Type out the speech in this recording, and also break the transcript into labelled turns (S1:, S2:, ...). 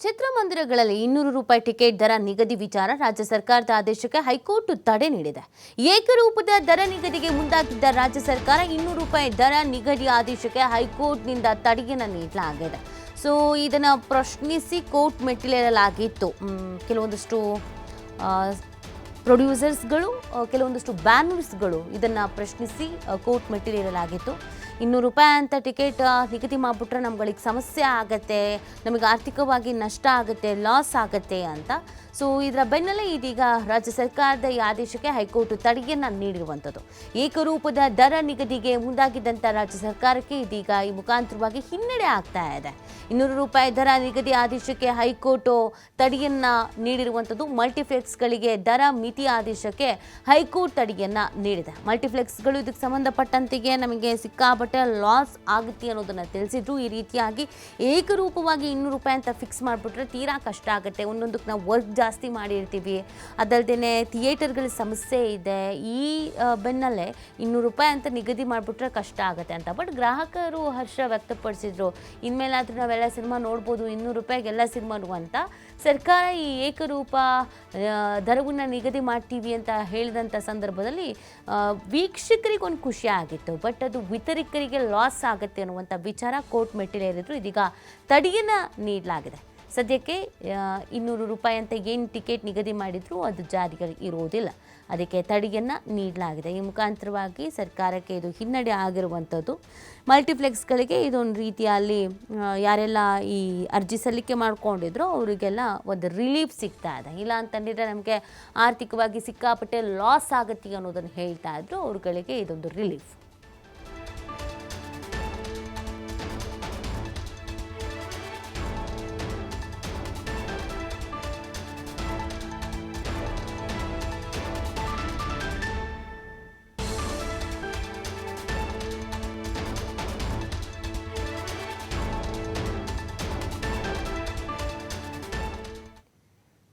S1: ಚಿತ್ರಮಂದಿರಗಳಲ್ಲಿ ಇನ್ನೂರು ರೂಪಾಯಿ ಟಿಕೆಟ್ ದರ ನಿಗದಿ ವಿಚಾರ ರಾಜ್ಯ ಸರ್ಕಾರದ ಆದೇಶಕ್ಕೆ ಹೈಕೋರ್ಟ್ ತಡೆ ನೀಡಿದೆ. ಏಕರೂಪದ ದರ ನಿಗದಿಗೆ ಮುಂದಾಗಿದ್ದ ರಾಜ್ಯ ಸರ್ಕಾರ ಇನ್ನೂರು ರೂಪಾಯಿ ದರ ನಿಗದಿ ಆದೇಶಕ್ಕೆ ಹೈಕೋರ್ಟ್ನಿಂದ ತಡೆಯನ್ನು ನೀಡಲಾಗಿದೆ. ಸೊ, ಇದನ್ನು ಪ್ರಶ್ನಿಸಿ ಕೋರ್ಟ್ ಮೆಟ್ಟಿಲೇರಲಾಗಿತ್ತು. ಕೆಲವೊಂದಿಷ್ಟು ಪ್ರೊಡ್ಯೂಸರ್ಸ್ಗಳು ಕೆಲವೊಂದಿಷ್ಟು ಬ್ಯಾನರ್ಸ್ಗಳು ಇದನ್ನು ಪ್ರಶ್ನಿಸಿ ಕೋರ್ಟ್ ಮೆಟ್ಟಿಲೇರಲಾಗಿತ್ತು. ಇನ್ನೂರು ರೂಪಾಯಿ ಅಂತ ಟಿಕೆಟ್ ನಿಗದಿ ಮಾಡಿಬಿಟ್ರೆ ನಮ್ಗಳಿಗೆ ಸಮಸ್ಯೆ ಆಗತ್ತೆ, ನಮಗೆ ಆರ್ಥಿಕವಾಗಿ ನಷ್ಟ ಆಗುತ್ತೆ ಲಾಸ್ ಆಗುತ್ತೆ ಅಂತ. ಸೊ ಇದರ ಬೆನ್ನಲ್ಲೇ ಇದೀಗ ರಾಜ್ಯ ಸರ್ಕಾರದ ಈ ಆದೇಶಕ್ಕೆ ಹೈಕೋರ್ಟ್ ತಡೆಯನ್ನು ನೀಡಿರುವಂಥದ್ದು. ಏಕರೂಪದ ದರ ನಿಗದಿಗೆ ಮುಂದಾಗಿದ್ದಂಥ ರಾಜ್ಯ ಸರ್ಕಾರಕ್ಕೆ ಇದೀಗ ಈ ಮುಖಾಂತರವಾಗಿ ಹಿನ್ನಡೆ ಆಗ್ತಾ ಇದೆ. ಇನ್ನೂರು ರೂಪಾಯಿ ದರ ನಿಗದಿ ಆದೇಶಕ್ಕೆ ಹೈಕೋರ್ಟ್ ತಡೆಯನ್ನು ನೀಡಿರುವಂಥದ್ದು. ಮಲ್ಟಿಫ್ಲೆಕ್ಸ್ಗಳಿಗೆ ದರ ಮಿತಿ ಆದೇಶಕ್ಕೆ ಹೈಕೋರ್ಟ್ ತಡೆಯನ್ನು ನೀಡಿದೆ. ಮಲ್ಟಿಫ್ಲೆಕ್ಸ್ಗಳು ಇದಕ್ಕೆ ಸಂಬಂಧಪಟ್ಟಂತೆಯೇ ನಮಗೆ ಸಿಕ್ಕಾಪಟ್ಟೆ ಲಾಸ್ ಆಗುತ್ತೆ ಅನ್ನೋದನ್ನು ತಿಳಿಸಿದ್ರು. ಈ ರೀತಿಯಾಗಿ ಏಕರೂಪವಾಗಿ ಇನ್ನೂರು ರೂಪಾಯಿ ಅಂತ ಫಿಕ್ಸ್ ಮಾಡಿಬಿಟ್ರೆ ತೀರಾ ಕಷ್ಟ ಆಗುತ್ತೆ. ಒಂದೊಂದಕ್ಕೆ ನಾವು ವರ್ಕ್ ಜಾಸ್ತಿ ಮಾಡಿರ್ತೀವಿ. ಅದಲ್ಲದೆ ಥಿಯೇಟರ್ಗಳ ಸಮಸ್ಯೆ ಇದೆ. ಈ ಬೆನ್ನಲ್ಲೇ ಇನ್ನೂರು ರೂಪಾಯಿ ಅಂತ ನಿಗದಿ ಮಾಡಿಬಿಟ್ರೆ ಕಷ್ಟ ಆಗುತ್ತೆ ಅಂತ. ಬಟ್ ಗ್ರಾಹಕರು ಹರ್ಷ ವ್ಯಕ್ತಪಡಿಸಿದ್ರು. ಇನ್ಮೇಲಾದ್ರೂ ನಾವೆಲ್ಲ ಸಿನಿಮಾ ನೋಡ್ಬೋದು, ಇನ್ನೂರು ರೂಪಾಯಿಗೆಲ್ಲ ಸಿನಿಮಾನು ಅಂತ ಸರ್ಕಾರ ಈ ಏಕರೂಪ ದರವನ್ನು ನಿಗದಿ ಮಾಡ್ತೀವಿ ಅಂತ ಹೇಳಿದಂಥ ಸಂದರ್ಭದಲ್ಲಿ ವೀಕ್ಷಕರಿಗೊಂದು ಖುಷಿ ಆಗಿತ್ತು. ಬಟ್ ಅದು ವಿತರಕರಿಗೆ ಲಾಸ್ ಆಗುತ್ತೆ ಅನ್ನುವಂಥ ವಿಚಾರ ಕೋರ್ಟ್ ಮೆಟ್ಟಿಲೇರಿದ್ರು. ಇದೀಗ ತಡೆಯನ್ನು ನೀಡಲಾಗಿದೆ. ಸದ್ಯಕ್ಕೆ ಇನ್ನೂರು ರೂಪಾಯಿ ಅಂತ ಏನು ಟಿಕೆಟ್ ನಿಗದಿ ಮಾಡಿದ್ರು ಅದು ಜಾರಿಗೆ ಇರುವುದಿಲ್ಲ ಅದಕ್ಕೆ ತಡೆಯನ್ನು ನೀಡಲಾಗಿದೆ. ಈ ಮುಖಾಂತರವಾಗಿ ಸರ್ಕಾರಕ್ಕೆ ಇದು ಹಿನ್ನಡೆ ಆಗಿರುವಂಥದ್ದು ಮಲ್ಟಿಪ್ಲೆಕ್ಸ್ಗಳಿಗೆ ಇದೊಂದು ರೀತಿಯಲ್ಲಿ ಯಾರೆಲ್ಲ ಈ ಅರ್ಜಿ ಸಲ್ಲಿಕೆ ಮಾಡ್ಕೊಂಡಿದ್ರು ಅವರಿಗೆಲ್ಲ ಒಂದು ರಿಲೀಫ್ ಸಿಗ್ತಾ ಇದೆ. ಇಲ್ಲ ಅಂತಂದಿದ್ರೆ ನಮಗೆ ಆರ್ಥಿಕವಾಗಿ ಸಿಕ್ಕಾಪಟ್ಟೆ ಲಾಸ್ ಆಗುತ್ತೆ ಅನ್ನೋದನ್ನು ಹೇಳ್ತಾ ಇದ್ರು. ಅವ್ರುಗಳಿಗೆ ಇದೊಂದು ರಿಲೀಫ್.